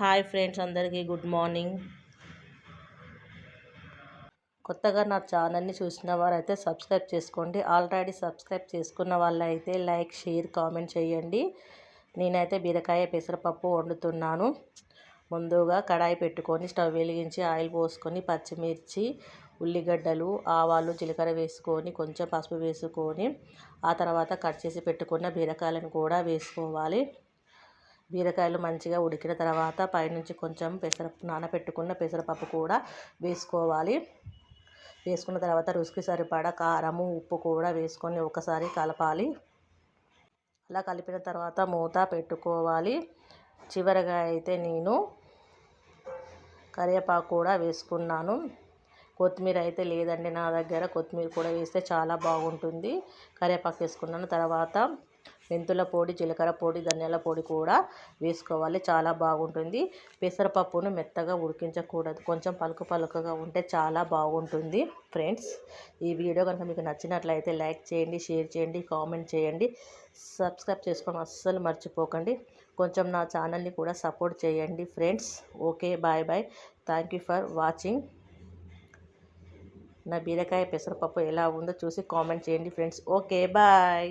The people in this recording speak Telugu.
హాయ్ ఫ్రెండ్స్ అందరికీ గుడ్ మార్నింగ్. కొత్తగా నా ఛానల్ని చూసిన వారైతే సబ్స్క్రైబ్ చేసుకోండి. ఆల్రెడీ సబ్స్క్రైబ్ చేసుకున్న వాళ్ళైతే లైక్ షేర్ కామెంట్ చేయండి. నేనైతే బీరకాయ పెసరపప్పు వండుతున్నాను. ముందుగా కడాయి పెట్టుకొని స్టవ్ వెలిగించి ఆయిల్ పోసుకొని పచ్చిమిర్చి ఉల్లిగడ్డలు ఆవాలు జీలకర్ర వేసుకొని కొంచెం పసుపు వేసుకొని ఆ తర్వాత కట్ చేసి పెట్టుకున్న బీరకాయలను కూడా వేసుకోవాలి. బీరకాయలు మంచిగా ఉడికిన తర్వాత పైనుంచి కొంచెం పెసర నానబెట్టుకున్న పెసరపప్పు కూడా వేసుకోవాలి. వేసుకున్న తర్వాత రుచికి సరిపడా కారము ఉప్పు కూడా వేసుకొని ఒకసారి కలపాలి. అలా కలిపిన తర్వాత మూత పెట్టుకోవాలి. చివరిగా అయితే నేను కరివేపాకు కూడా వేసుకున్నాను. కొత్తిమీర అయితే లేదండి నా దగ్గర. కొత్తిమీర కూడా వేస్తే చాలా బాగుంటుంది. కరివేపాకు వేసుకున్నాను. తర్వాత మెంతుల పొడి జీలకర్ర పొడి ధనియాల పొడి కూడా వేసుకోవాలి. చాలా బాగుంటుంది. పెసరపప్పును మెత్తగా ఉడికించకూడదు. కొంచెం పలుకు పలుకగా ఉంటే చాలా బాగుంటుంది. ఫ్రెండ్స్ ఈ వీడియో కనుక మీకు నచ్చినట్లయితే లైక్ చేయండి షేర్ చేయండి కామెంట్ చేయండి. సబ్స్క్రైబ్ చేసుకోవడం అస్సలు మర్చిపోకండి. కొంచెం నా ఛానల్ని కూడా సపోర్ట్ చేయండి friends. Okay bye bye. Thank you for watching. నా బీరకాయ పెసరపప్పు ఎలా ఉందో చూసి కామెంట్ చేయండి ఫ్రెండ్స్. Okay bye.